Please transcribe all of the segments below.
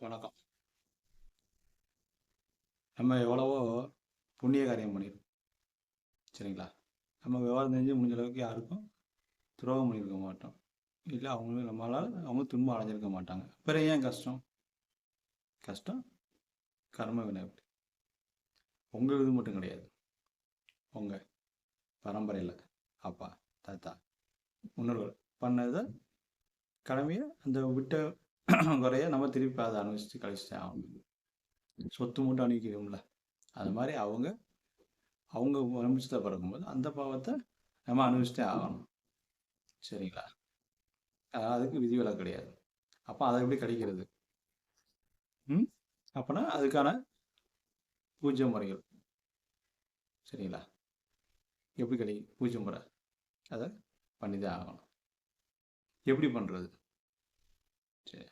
வணக்கம். நம்ம எவ்வளவோ புண்ணிய காரியம் பண்ணியிருக்கோம் சரிங்களா? நம்ம விவரம் தெரிஞ்சு முடிஞ்ச அளவுக்கு யாருக்கும் துரோகம் பண்ணியிருக்க மாட்டோம். இல்லை அவங்களும் நம்மளால் அவங்க துன்பம் அடைஞ்சிருக்க மாட்டாங்க. பிறகு ஏன் கஷ்டம்? கஷ்டம் கர்ம வினை உங்கள் இது மட்டும் கிடையாது. உங்கள் பரம்பரையில் அப்பா தாத்தா முன்னோர்கள் பண்ணதை கடமையை அந்த விட்ட குறைய நம்ம திருப்பி அதை அனுபவிச்சு கழிச்சுட்டே ஆகணும் சொத்து மட்டும் அனுபவிக்கிறோம்ல அது மாதிரி அவங்க அவங்க அனுபவிச்சுட்ட பிறக்கும்போது அந்த பாவத்தை நம்ம அனுபவிச்சுட்டே ஆகணும். சரிங்களா? அதுக்கு விதிவிலக்கு கிடையாது. அப்போ அதை எப்படி கிடைக்கிறது ம்? அப்போனா அதுக்கான பூஜை முறைகள். சரிங்களா? எப்படி கிடைக்கும் பூஜை முறை? அதை பண்ணி தான் ஆகணும். எப்படி பண்ணுறது சரி.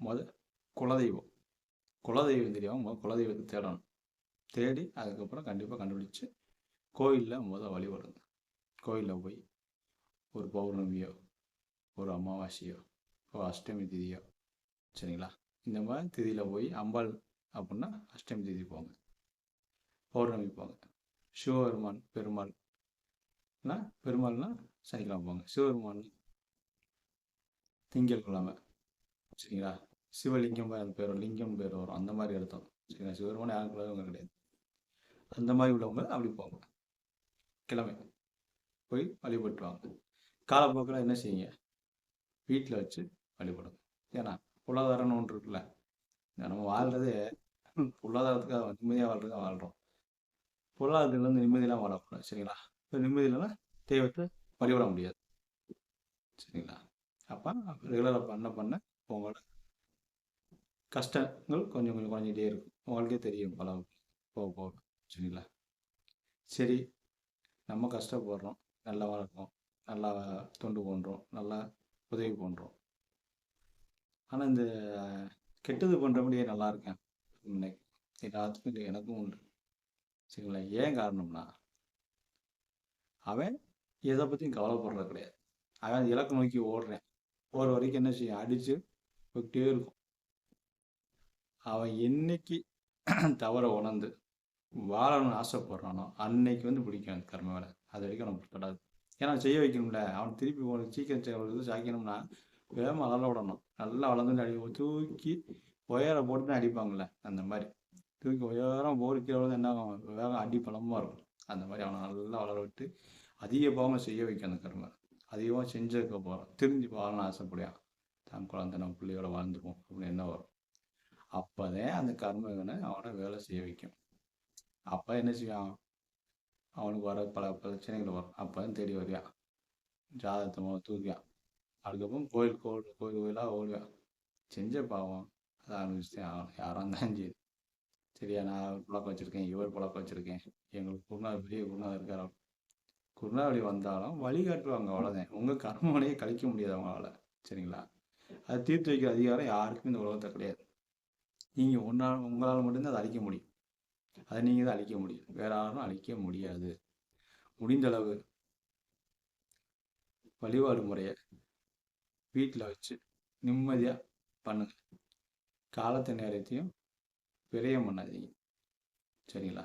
முத குலதெய்வம். குலதெய்வம் தெரியாமல் முத குலதெய்வத்தை தேடணும். தேடி அதுக்கப்புறம் கண்டிப்பாக கண்டுபிடிச்சி கோயிலில் முத வழிபடுங்க கோயிலில் போய் ஒரு பௌர்ணமியோ ஒரு அமாவாசையோ ஒரு அஷ்டமி திதியோ சரிங்களா? இந்த மாதிரி திதியில் போய் அம்பாள் அப்படின்னா அஷ்டமி திதி போங்க. பௌர்ணமி போங்க. சிவபெருமான் பெருமாள்னா பெருமாள்னா சனிக்கிழமை போங்க. சிவபெருமான் திங்கள் கிழமை சரிங்களா? சிவலிங்கம் அந்த பேர் லிங்கம் பேர் வரும் அந்த மாதிரி அர்த்தம் சரிங்களா சிவபெருமான யாருக்குள்ளவங்க கிடையாது. அந்த மாதிரி உள்ளவங்க அப்படி போங்க கிழமை. போய் வழிபட்டு வாங்க. காலப்போக்கில் என்ன செய்யுங்க? வீட்டில் வச்சு வழிபடுங்க. ஏன்னா பொருளாதாரம்னு ஒன்று இருக்குல்ல. நம்ம வாழ்றதே பொருளாதாரத்துக்காக நிம்மதியாக வாழ்றதுக்காக வாழ்கிறோம் பொருளாதாரத்துலேருந்து நிம்மதியெல்லாம் வாழக்கூடாது. சரிங்களா? இப்போ நிம்மதி இல்லைன்னா தெய்வத்தை வழிபட முடியாது. சரிங்களா? அப்போ ரெகுலராக பண்ண பண்ண உங்களோட கஷ்டங்கள் கொஞ்சம் கொஞ்சம் குறைஞ்சிட்டே இருக்கும். உங்களுக்கே தெரியும் பல போக போக சரிங்களா சரி நம்ம கஷ்டப்படுறோம். நல்லா வளர்க்கும் நல்லா தொண்டு பண்ணுறோம் நல்லா உதவி பண்ணுறோம் ஆனால் இந்த கெட்டது பண்ணுறபடியே நல்லா இருக்கேன். இன்னைக்கு. எல்லாத்துக்கும் இல்லை எனக்கும் உண்டு. சரிங்களா? ஏன் காரணம்னா அவன் எதை பற்றியும் கவலைப்படுறது கிடையாது. அவன் இலக்கு நோக்கி ஓடுறேன். ஓடுற வரைக்கும் என்ன செய்யும்? அடித்து போய்கிட்டே இருக்கும். அவன் என்னைக்கு தவற உணர்ந்து வாழணும்னு ஆசைப்படுறானோ அன்னைக்கு வந்து பிடிக்கும் அந்த கர்ம வேலை. அது வரைக்கும் நமக்கு தொடாது. ஏன்னா செய்ய வைக்கணும்ல. அவன் திருப்பி உனக்கு சீக்கிரம் இது சாய்க்கணும்னா வேகமாக வளர விடணும். நல்லா வளர்ந்து அடி தூக்கி உயர போட்டு அடிப்பாங்கள்ல அந்த மாதிரி. தூக்கி உயரம் கீழே என்ன வேகம் அடி பலமாக இருக்கும். அந்த மாதிரி அவனை நல்லா வளர விட்டு அதிக செய்ய வைக்கும் அந்த கர்ம அதிகமாக செஞ்சதுக்கு போகிறான் தெரிஞ்சு வாழணும்னு ஆசைப்படியான் தான் குழந்தை நம்ம பிள்ளையோட வாழ்ந்துப்போம். அப்படின்னு என்ன வரும். அப்போதான் அந்த கர்மவினை அவனை வேலை செய்ய வைக்கும். அப்போ என்ன செய்வான்? அவனுக்கு வர பல பிரச்சனைகள் வரும். அப்போ தான் தேடி வருவான். ஜாதகத்தை தூக்கியான் அதுக்கப்புறம் கோயில் கோயில் கோயில் கோயிலாக ஓடுவான். செஞ்ச பாவம். அதை அனுபவிச்சுட்டேன் ஆகணும். யாரும் இருந்தாலும் சரி. சரியா நான் புழக்கம் வச்சுருக்கேன். இவர் புழக்கம் வச்சுருக்கேன். எங்களுக்கு குருநாள் பெரிய குருநாள் இருக்கார் குருநாவளி வந்தாலும் வழிகாட்டுவாங்க அவ்வளோதான் உங்கள் கர்மவனையே கழிக்க முடியாது அவங்களால. சரிங்களா? அதை தீர்த்து வைக்கிற அதிகாரம் யாருக்கும் இந்த உலகத்தை கிடையாது. நீங்கள் ஒன்றால் உங்களால் மட்டும்தான் அதை அழிக்க முடியும். அதை நீங்கள் தான் அழிக்க முடியும். வேற யாரும் அழிக்க முடியாது. முடிந்தளவு வழிபாடு முறையை வீட்டில் வச்சு நிம்மதியாக பண்ணுங்க. காலத்தை நேரத்தையும் விரயம் பண்ணாதீங்க. சரிங்களா?